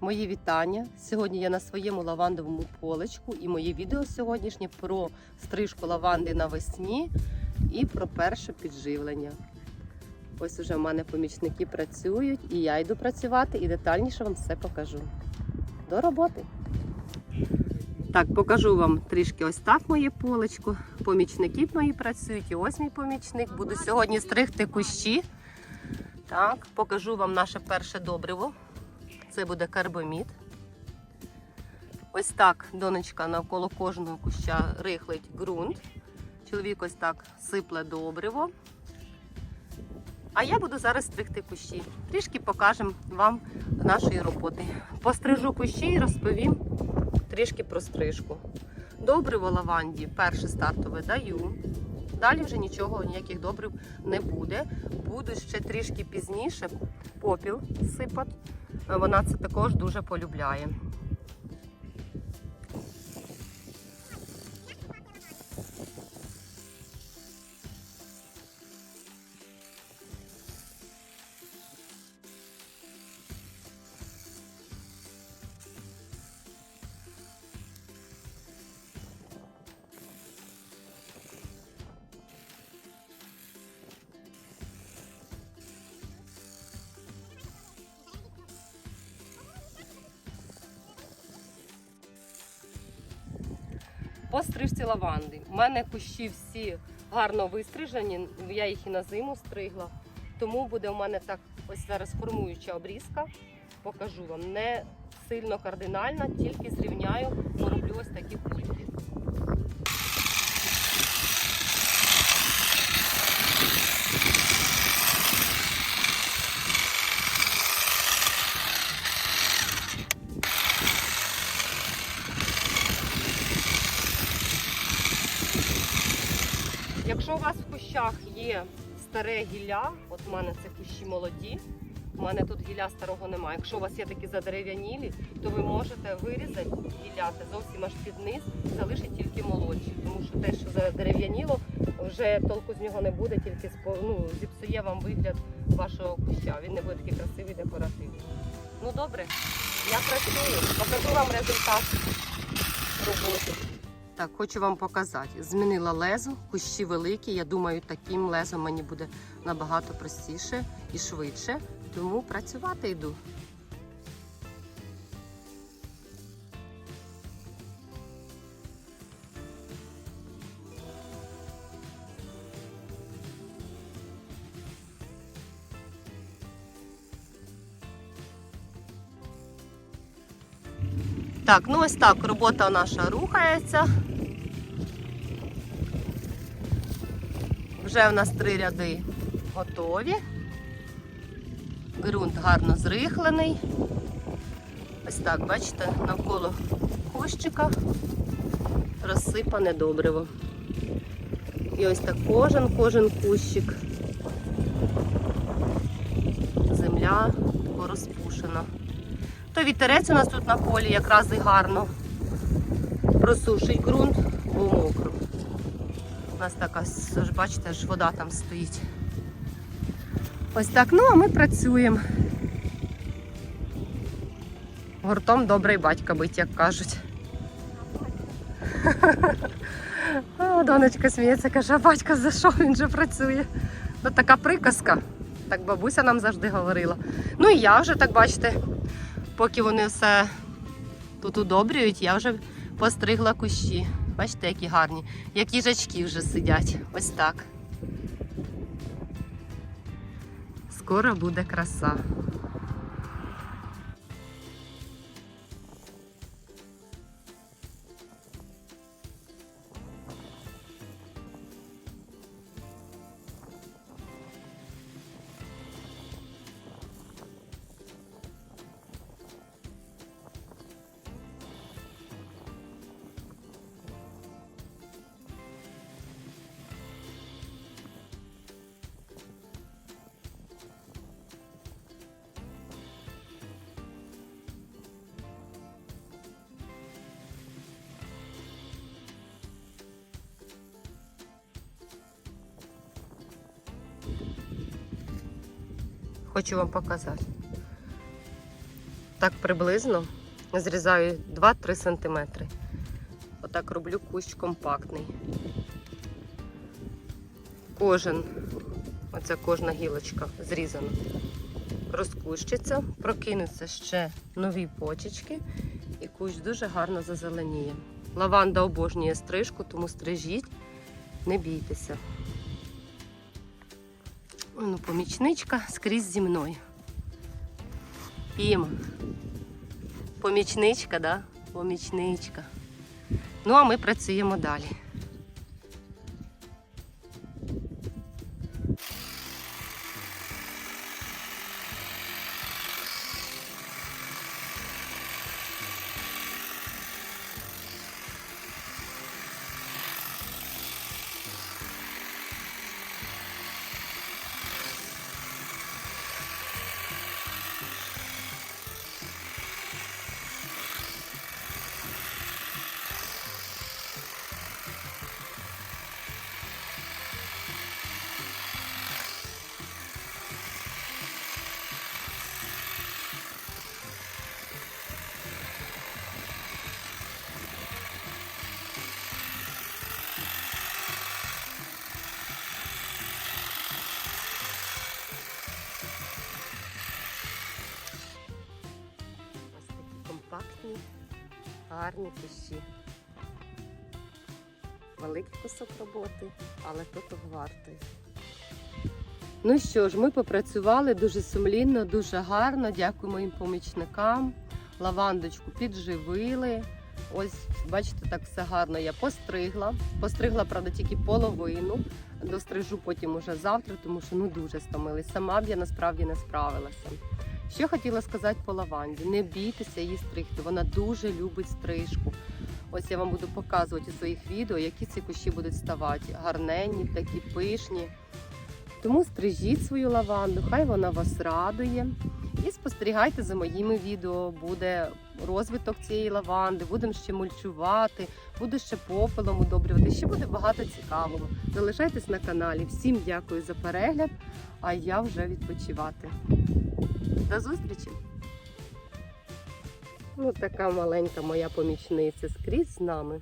Мої вітання. Сьогодні я на своєму лавандовому полечку і моє відео сьогоднішнє про стрижку лаванди навесні і про перше підживлення. Ось уже в мене помічники працюють, і я йду працювати і детальніше вам все покажу. До роботи! Так, покажу вам трішки ось так моє полечко. Помічники мої працюють, і ось мій помічник. Буду сьогодні стригти кущі. Так, покажу вам наше перше добриво. Це буде карбомід. Ось так донечка навколо кожного куща рихлить ґрунт. Чоловік ось так сипле добриво. А я буду зараз стригти кущі. Трішки покажемо вам нашої роботи. Пострижу кущі і розповім трішки про стрижку. Добриво лаванді, перше стартове даю. Далі вже нічого, ніяких добрив не буде. Буду ще трішки пізніше попіл сипати. Вона це також дуже полюбляє. По стрижці лаванди. У мене кущі всі гарно вистрижені, я їх і на зиму стригла. Тому буде у мене так ось зараз формуюча обрізка. Покажу вам. Не сильно кардинальна, тільки зрівняю, пороблю ось такі кульки. Якщо у вас в кущах є старе гілля, от у мене це кущі молоді, у мене тут гілля старого немає. Якщо у вас є такі задерев'янілі, то ви можете вирізати гілляти зовсім аж під низ, залишити тільки молодші. Тому що те, що задерев'яніло, вже толку з нього не буде, тільки ну, зіпсує вам вигляд вашого куща. Він не буде такий красивий, декоративний. Ну добре, я працюю, покажу вам результат роботи. Так, хочу вам показати. Змінила лезо, кущі великі. Я думаю, таким лезом мені буде набагато простіше і швидше. Тому працювати йду. Так, ну ось так робота наша рухається. Вже в нас три ряди готові. Ґрунт гарно зрихлений. Ось так, бачите, навколо кущика розсипане добриво. І ось так кожен, кожен кущик. Земля розпушена. То вітерець у нас тут на полі якраз і гарно просушить ґрунт, бо мокро. У нас така, ж бачите, ж вода там стоїть. Ось так, ну а ми працюємо. Гуртом добрий батька бить, як кажуть. О, донечка сміється, каже, а батько за що він же працює? Ну така приказка. Так бабуся нам завжди говорила. Ну і я вже так бачите, поки вони все тут удобрюють, я вже постригла кущі. Бачите, які гарні, як їжачки вже сидять. Ось так. Скоро буде краса. Хочу вам показати. так приблизно зрізаю 2-3 см. Отак роблю кущ компактний. Кожен, оця кожна гілочка зрізана, розкущиться, прокинуться ще нові почечки, і кущ дуже гарно зазеленіє. Лаванда обожнює стрижку, тому стрижіть, не бійтеся. Ну, помічничка скрізь зі мною. Пім. Помічничка, да? Помічничка. Ну, а ми працюємо далі. Компактні, гарні кущі. Великий кусок роботи, але то того вартий. Ну що ж, ми попрацювали дуже сумлінно, дуже гарно. Дякую моїм помічникам. Лавандочку підживили. Ось, бачите, так все гарно я постригла. Постригла, правда, тільки половину. Дострижу потім уже завтра, тому що ну дуже стомилась. Сама б я насправді не справилася. Що хотіла сказати по лаванді? Не бійтеся її стригти, вона дуже любить стрижку. Ось я вам буду показувати у своїх відео, які ці кущі будуть ставати. Гарненні, такі пишні. Тому стрижіть свою лаванду, хай вона вас радує. І спостерігайте за моїми відео. Буде розвиток цієї лаванди, будемо ще мульчувати, буду ще попелом удобрювати. Ще буде багато цікавого. Залишайтесь на каналі. Всім дякую за перегляд, а я вже відпочивати. До зустрічі! Ну, така маленька моя помічниця скрізь з нами.